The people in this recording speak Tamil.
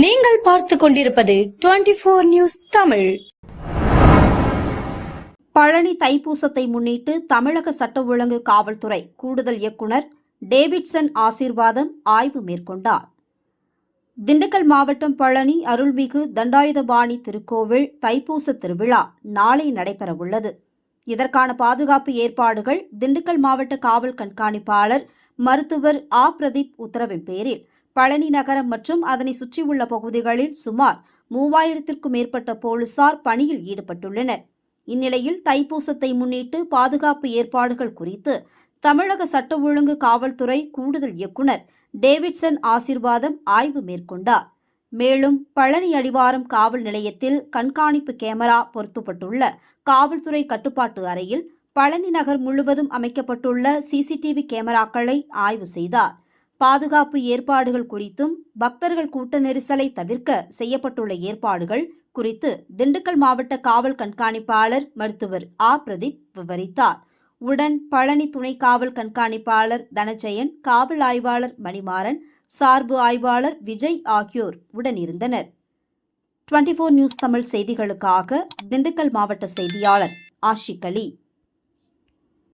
நீங்கள் பார்த்து கொண்டிருப்பது twenty four news Tamil. Palani தைப்பூசத்தை முன்னிட்டு தமிழக சட்ட ஒழுங்கு காவல்துறை கூடுதல் இயக்குனர் டேவிட்சன் ஆசீர்வாதம் ஆய்வு மேற்கொண்டார். திண்டுக்கல் மாவட்டம் பழனி அருள்மிகு தண்டாயுதபாணி திருக்கோவில் தைப்பூச திருவிழா நாளை நடைபெறவுள்ளது. இதற்கான பாதுகாப்பு ஏற்பாடுகள் திண்டுக்கல் மாவட்ட காவல் கண்காணிப்பாளர் மருத்துவர் ஆ பிரதீப் உத்தரவின் பேரில் பழனி நகரம் மற்றும் அதனை சுற்றியுள்ள பகுதிகளில் சுமார் மூவாயிரத்திற்கும் மேற்பட்ட போலீசார் பணியில் ஈடுபட்டுள்ளனர். இந்நிலையில் தைப்பூசத்தை முன்னிட்டு பாதுகாப்பு ஏற்பாடுகள் குறித்து தமிழக சட்ட ஒழுங்கு காவல்துறை கூடுதல் இயக்குனர் டேவிட்சன் ஆசீர்வாதம் ஆய்வு மேற்கொண்டார். மேலும் பழனி அடிவாரம் காவல் நிலையத்தில் கண்காணிப்பு கேமரா பொருத்தப்பட்டுள்ள காவல்துறை கட்டுப்பாட்டு அறையில் பழனி நகர் முழுவதும் அமைக்கப்பட்டுள்ள சிசிடிவி கேமராக்களை ஆய்வு செய்தார். பாதுகாப்பு ஏற்பாடுகள் குறித்தும் பக்தர்கள் கூட்ட நெரிசலை தவிர்க்க செய்யப்பட்டுள்ள ஏற்பாடுகள் குறித்து திண்டுக்கல் மாவட்ட காவல் கண்காணிப்பாளர் மருத்துவர் ஆ. பிரதீப் விவரித்தார். உடன் பழனி துணை காவல் கண்காணிப்பாளர் தனஜெயன் காவல் ஆய்வாளர் மணிமாறன் சார்பு ஆய்வாளர் விஜய் ஆகியோர் உடனிருந்தனர். டுவெண்டி ஃபோர் நியூஸ் தமிழ் செய்திகளுக்காக திண்டுக்கல் மாவட்ட செய்தியாளர் ஆஷிக் அலி.